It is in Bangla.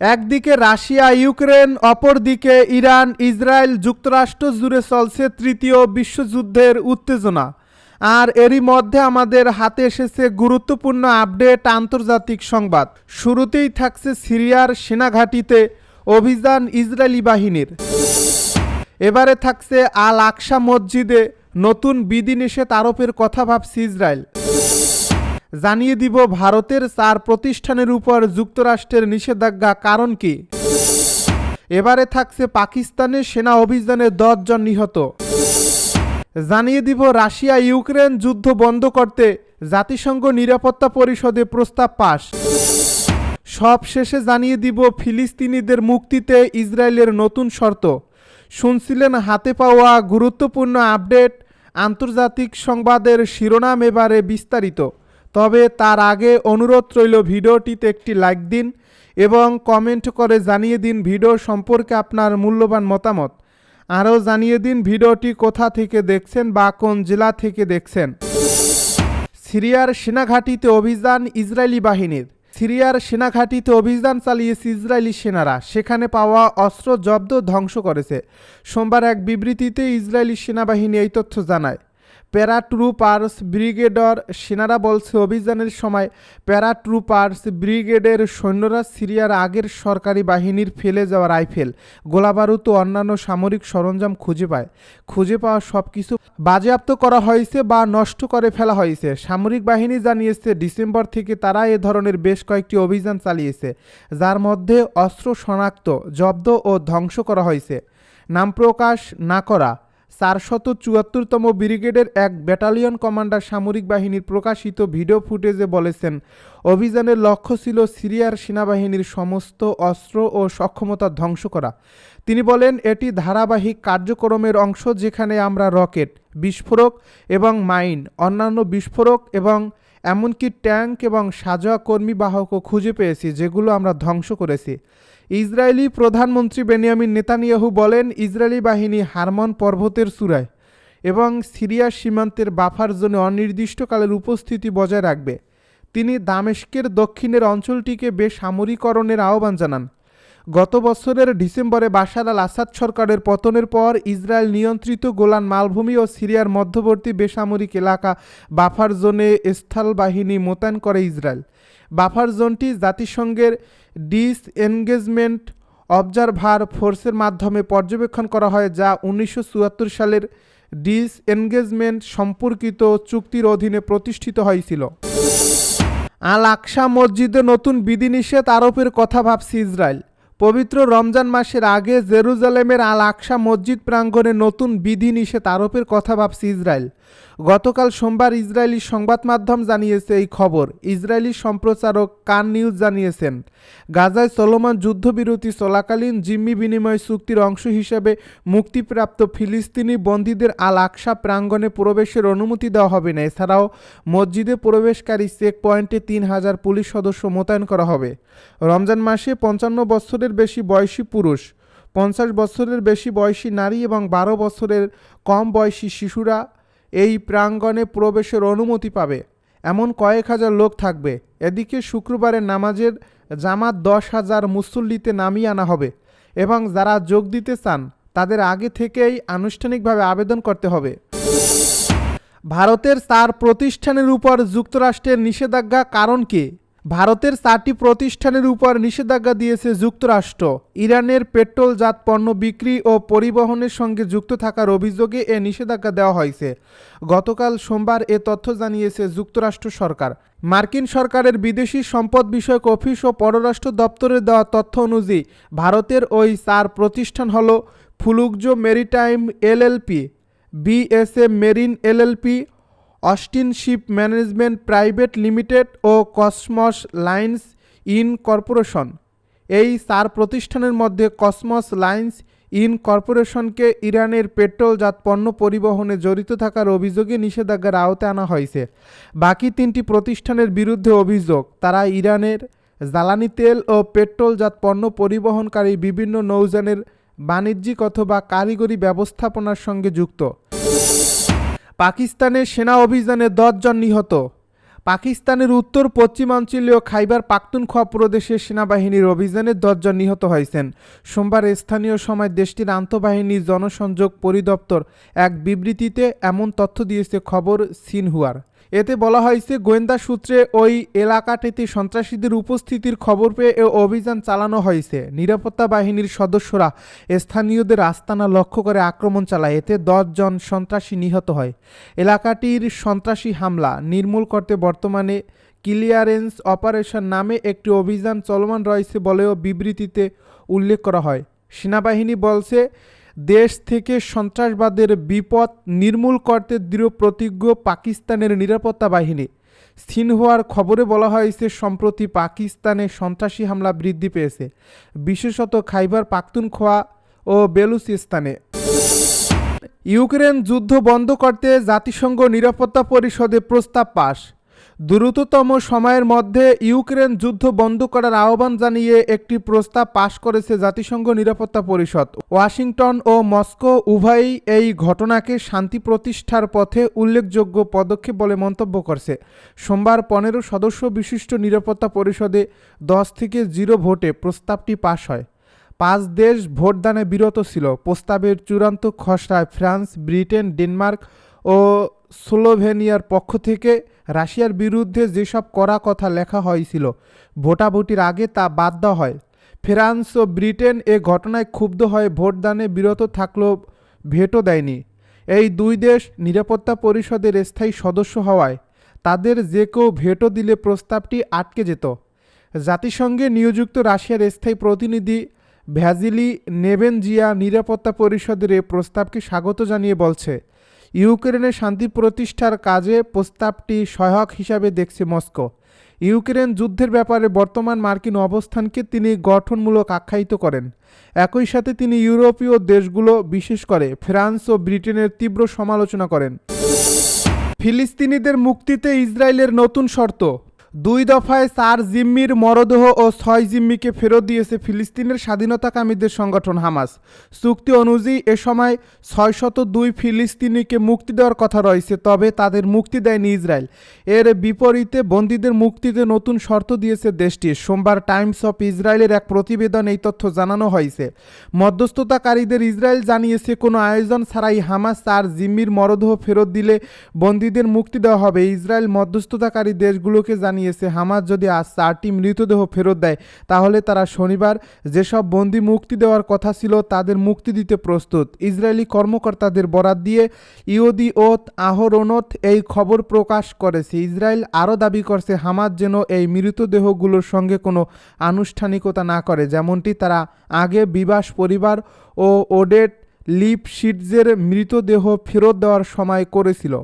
একদিকে রাশিয়া, ইউক্রেন, অপরদিকে ইরান, ইসরায়েল যুক্তরাষ্ট্র জুড়ে চলছে তৃতীয় বিশ্বযুদ্ধের উত্তেজনা। আর এরই মধ্যে আমাদের হাতে এসেছে গুরুত্বপূর্ণ আপডেট আন্তর্জাতিক সংবাদ। শুরুতেই থাকছে সিরিয়ার সেনাঘাঁটিতে অভিযান ইসরায়েলি বাহিনীর। এবারে থাকছে আল আকসা মসজিদে নতুন বিধিনিষেধ আরোপের কথা ভাবছে ইসরায়েল। জানিয়ে দিব ভারতের চার প্রতিষ্ঠানের উপর যুক্তরাষ্ট্রের নিষেধাজ্ঞা কারণ কি? এবারে থাকছে পাকিস্তানের সেনা অভিযানে জন নিহত। জানিয়ে দিব রাশিয়া ইউক্রেন যুদ্ধ বন্ধ করতে জাতিসংঘ নিরাপত্তা পরিষদে প্রস্তাব পাশ সব শেষে জানিয়ে দিব ফিলিস্তিনিদের মুক্তিতে ইসরায়েলের নতুন শর্ত। শুনছিলেন হাতে পাওয়া গুরুত্বপূর্ণ আপডেট, আন্তর্জাতিক সংবাদের শিরোনাম এবারে বিস্তারিত। তবে তার আগে অনুরোধ রইল ভিডিওটিতে একটি লাইক দিন এবং কমেন্ট করে জানিয়ে দিন ভিডিও সম্পর্কে আপনার মূল্যবান মতামত। আরও জানিয়ে দিন ভিডিওটি কোথা থেকে দেখছেন বা কোন জেলা থেকে দেখছেন। সিরিয়ার সেনাঘাঁটিতে অভিযান ইসরায়েলি বাহিনীর। সিরিয়ার সেনাঘাঁটিতে অভিযান চালিয়েছে ইসরায়েলি সেনারা। সেখানে পাওয়া অস্ত্র জব্দ ধ্বংস করেছে। সোমবার এক বিবৃতিতে ইসরায়েলি সেনাবাহিনী এই তথ্য জানায়। প্যারাট্রুপার্স ব্রিগেডর, সেনারা বলছে অভিযানের সময় প্যারাট্রুপার্স ব্রিগেডের সৈন্যরা সিরিয়ার আগের সরকারি বাহিনীর ফেলে যাওয়া রাইফেল, গোলাবারুদ ও অন্যান্য সামরিক সরঞ্জাম খুঁজে পায়। খুঁজে পাওয়া সব কিছু বাজেয়াপ্ত করা হয়েছে বা নষ্ট করে ফেলা হয়েছে। সামরিক বাহিনী জানিয়েছে, ডিসেম্বর থেকে তারা এ ধরনের বেশ কয়েকটি অভিযান চালিয়েছে, যার মধ্যে অস্ত্র শনাক্ত, জব্দ ও ধ্বংস করা হয়েছে। নাম প্রকাশ না করা চারশত চুয়াত্তরতম ব্রিগেডের এক ব্যাটালিয়ন কমান্ডার সামরিক বাহিনীর প্রকাশিত ভিডিও ফুটেজে বলেছেন, অভিযানের লক্ষ্য ছিল সিরিয়ার সেনাবাহিনীর সমস্ত অস্ত্র ও সক্ষমতা ধ্বংস করা। তিনি বলেন, এটি ধারাবাহিক কার্যক্রমের অংশ যেখানে আমরা রকেট, বিস্ফোরক এবং মাইন, অন্যান্য বিস্ফোরক এবং এমনকি ট্যাঙ্ক এবং সাজোয়া কর্মী বাহকও খুঁজে পেয়েছি, যেগুলো আমরা ধ্বংস করেছি। ইসরায়েলি প্রধানমন্ত্রী বেনিয়ামিন নেতানিয়াহু বলেন, ইসরায়েলি বাহিনী হারমন পর্বতের চূড়ায় এবং সিরিয়ার সীমান্তের বাফার জোনে অনির্দিষ্টকালের উপস্থিতি বজায় রাখবে। তিনি দামেস্কের দক্ষিণের অঞ্চলটিকে বেসামরিকরণের আহ্বান জানান। গত বছরের ডিসেম্বরে বাশার আল আসাদ সরকারের পতনের পর ইসরায়েল নিয়ন্ত্রিত গোলান মালভূমি ও সিরিয়ার মধ্যবর্তী বেসামরিক এলাকা বাফার জোনে স্থল বাহিনী মোতায়েন করে ইসরায়েল। বাফার জোনটি জাতিসংঘের ডিস এনগেজমেন্ট অবজারভার ফোর্সের মাধ্যমে পর্যবেক্ষণ করা হয়, যা উনিশশো চুয়াত্তর সালের ডিস এনগেজমেন্ট সম্পর্কিত চুক্তির অধীনে প্রতিষ্ঠিত হয়েছিল। আল আকসা মসজিদে নতুন বিধিনিষেধ আরোপের কথা ভাবছে ইসরায়েল। পবিত্র রমজান মাসের আগে জেরুজালেমের আল আকসা মসজিদ প্রাঙ্গণে নতুন বিধিনিষেধ আরোপের কথা ভাবছে ইসরায়েল। গতকাল সোমবার ইসরায়েলি সংবাদ মাধ্যম জানিয়েছে এই খবর। ইসরায়েলি সম্প্রচারক কান নিউজ জানিয়েছেন, গাজায় চলমান যুদ্ধবিরতি চলাকালীন জিম্মি বিনিময় চুক্তির অংশ হিসেবে মুক্তিপ্রাপ্ত ফিলিস্তিনি বন্দীদের আল আকসা প্রাঙ্গণে প্রবেশের অনুমতি দেওয়া হবে না। এছাড়াও মসজিদে প্রবেশকারী চেক পয়েন্টে তিন হাজার পুলিশ সদস্য মোতায়েন করা হবে। রমজান মাসে পঞ্চান্ন বছরের বেশি বয়সী পুরুষ, পঞ্চাশ বছরের বেশি বয়সী নারী এবং বারো বছরের কম বয়সী শিশুরা এই প্রাঙ্গণে প্রবেশের অনুমতি পাবে। এমন কয়েক হাজার লোক থাকবে। এদিকে শুক্রবারের নামাজের জামাত দশ হাজার মুসল্লিতে নামিয়ে আনা হবে এবং যারা যোগ দিতে চান, তাদের আগে থেকেই আনুষ্ঠানিকভাবে আবেদন করতে হবে। ভারতের চার প্রতিষ্ঠানের উপর যুক্তরাষ্ট্রের নিষেধাজ্ঞা কারণ কি? ভারতের চারটি প্রতিষ্ঠানের উপর নিষেধাজ্ঞা দিয়েছে যুক্তরাষ্ট্র। ইরানের পেট্রোলজাত পণ্য বিক্রি ও পরিবহনের সঙ্গে যুক্ত থাকার অভিযোগে এ নিষেধাজ্ঞা দেওয়া হয়েছে। গতকাল সোমবার এ তথ্য জানিয়েছে যুক্তরাষ্ট্র সরকার। মার্কিন সরকারের বিদেশি সম্পদ বিষয়ক অফিস ও পররাষ্ট্র দপ্তরের দেওয়া তথ্য অনুযায়ী, ভারতের ওই চার প্রতিষ্ঠান হল ফুলুকজো maritime LLP, BSA marine LLP Austin ship management private limited O Cosmos lines in corporation. এই চার প্রতিষ্ঠানের মধ্যে কসমস লাইন্স ইন কর্পোরেশনকে ইরানের পেট্রোলজাত পণ্য পরিবহনে জড়িত থাকার অভিযোগে নিষেধাজ্ঞার আওতায় আনা হয়েছে। বাকি তিনটি প্রতিষ্ঠানের বিরুদ্ধে অভিযোগ, তারা ইরানের জ্বালানি তেল ও পেট্রোলজাত পণ্য পরিবহনকারী বিভিন্ন নৌযানের বাণিজ্যিক অথবা কারিগরি ব্যবস্থাপনার সঙ্গে যুক্ত। পাকিস্তানের সেনা অভিযানে দশজন নিহত। পাকিস্তানের উত্তর, পশ্চিমাঞ্চলীয় খাইবার পাখতুনখোয়া প্রদেশে সেনাবাহিনীর অভিযানে দশজন নিহত হয়েছেন। সোমবার স্থানীয় সময় দেশটির আন্তঃবাহিনী জনসংযোগ পরিদপ্তর এক বিবৃতিতে এমন তথ্য দিয়েছে খবর সিনহুয়ার। এতে বলা হয়েছে, গোয়েন্দা সূত্রে ওই এলাকাটিতে সন্ত্রাসীদের উপস্থিতির খবর পেয়ে এ অভিযান চালানো হয়েছে। নিরাপত্তা বাহিনীর সদস্যরা স্থানীয়দের আস্তানা লক্ষ্য করে আক্রমণ চালায়। এতে জন সন্ত্রাসী নিহত হয়। এলাকাটির সন্ত্রাসী হামলা নির্মূল করতে বর্তমানে ক্লিয়ারেন্স অপারেশন নামে একটি অভিযান চলমান রয়েছে বলেও বিবৃতিতে উল্লেখ করা হয়। সেনাবাহিনী বলছে দেশ থেকে সন্ত্রাসবাদের বিপদ নির্মূল করতে দৃঢ় প্রতিজ্ঞ পাকিস্তানের নিরাপত্তা বাহিনী। সিনহুয়ার খবরে বলা হয়েছে, সম্প্রতি পাকিস্তানে সন্ত্রাসী হামলা বৃদ্ধি পেয়েছে, বিশেষত খাইবার পাখতুনখোয়া ও বেলুচিস্তানে। ইউক্রেন যুদ্ধ বন্ধ করতে জাতিসংঘ নিরাপত্তা পরিষদে প্রস্তাব পাশ দ্রুততম সময়ের মধ্যে ইউক্রেন যুদ্ধ বন্ধ করার আহ্বান জানিয়ে একটি প্রস্তাব পাশ করেছে জাতিসংঘ নিরাপত্তা পরিষদ। ওয়াশিংটন ও মস্কো উভয়ই এই ঘটনাকে শান্তি প্রতিষ্ঠার পথে উল্লেখযোগ্য পদক্ষেপ বলে মন্তব্য করছে। সোমবার পনেরো সদস্য বিশিষ্ট নিরাপত্তা পরিষদে দশ থেকে জিরো ভোটে প্রস্তাবটি পাশ হয়। পাঁচ দেশ ভোটদানে বিরত ছিল। প্রস্তাবের চূড়ান্ত খসড়ায় ফ্রান্স, ব্রিটেন, ডেনমার্ক ও স্লোভেনিয়ার পক্ষ থেকে রাশিয়ার বিরুদ্ধে যেসব করা কথা লেখা হয়েছিল, ভোটাভুটির আগে তা বাদ দেওয়া হয়। ফ্রান্স ও ব্রিটেন এ ঘটনায় ক্ষুব্ধ হয়ে ভোটদানে বিরত থাকলেও ভেটো দেয়নি। এই দুই দেশ নিরাপত্তা পরিষদের স্থায়ী সদস্য হওয়ায় তাদের যে কেউ ভেটো দিলে প্রস্তাবটি আটকে যেত। জাতিসংঘে নিয়োজিত রাশিয়ার স্থায়ী প্রতিনিধি ভ্যাজিলি নেভেনজিয়া নিরাপত্তা পরিষদের এ প্রস্তাবকে স্বাগত জানিয়ে বলছে ইউক্রেনের শান্তি প্রতিষ্ঠার কাজে প্রস্তাবটি সহায়ক হিসাবে দেখছে মস্কো। ইউক্রেন যুদ্ধের ব্যাপারে বর্তমান মার্কিন অবস্থানকে তিনি গঠনমূলক আখ্যায়িত করেন। একই সাথে তিনি ইউরোপীয় দেশগুলো বিশেষ করে ফ্রান্স ও ব্রিটেনের তীব্র সমালোচনা করেন। ফিলিস্তিনিদের মুক্তিতে ইসরায়েলের নতুন শর্ত দুই দফায় চার জিম্মির মরদেহ ও ছয় জিম্মিকে ফেরত দিয়েছে ফিলিস্তিনের স্বাধীনতাকামীদের সংগঠন হামাস। চুক্তি অনুযায়ী এ সময় ছয়শত দুই ফিলিস্তিনিকে মুক্তি দেওয়ার কথা রয়েছে, তবে তাদের মুক্তি দেয়নি ইসরায়েল। এর বিপরীতে বন্দীদের মুক্তিতে নতুন শর্ত দিয়েছে দেশটি। সোমবার টাইমস অফ ইসরায়েলের এক প্রতিবেদন এই তথ্য জানানো হয়েছে। মধ্যস্থতাকারীদের ইসরায়েল জানিয়েছে, কোনো আয়োজন ছাড়াই হামাস চার জিম্মির মরদেহ ফেরত দিলে বন্দীদের মুক্তি দেওয়া হবে। ইসরায়েল মধ্যস্থতাকারী দেশগুলোকে জানিয়েছে হামাস যদি আজ চারটি মৃতদেহ ফেরত দেয়, তাহলে তারা শনিবার যেসব বন্দি মুক্তি দেওয়ার কথা ছিল তাদের মুক্তি দিতে প্রস্তুত। ইসরায়েলি কর্মকর্তাদের বরাত দিয়ে ইউদি ওত আহরোনথ এই খবর প্রকাশ করেছে। ইসরায়েল আরও দাবি করছে হামাস যেন এই মৃতদেহগুলোর সঙ্গে কোনো আনুষ্ঠানিকতা না করে। যেমনটি তারা আগে বিবাস পরিবার ও ওডেট লিপ শিটজের মৃতদেহ ফেরত দেওয়ার সময় করেছিল।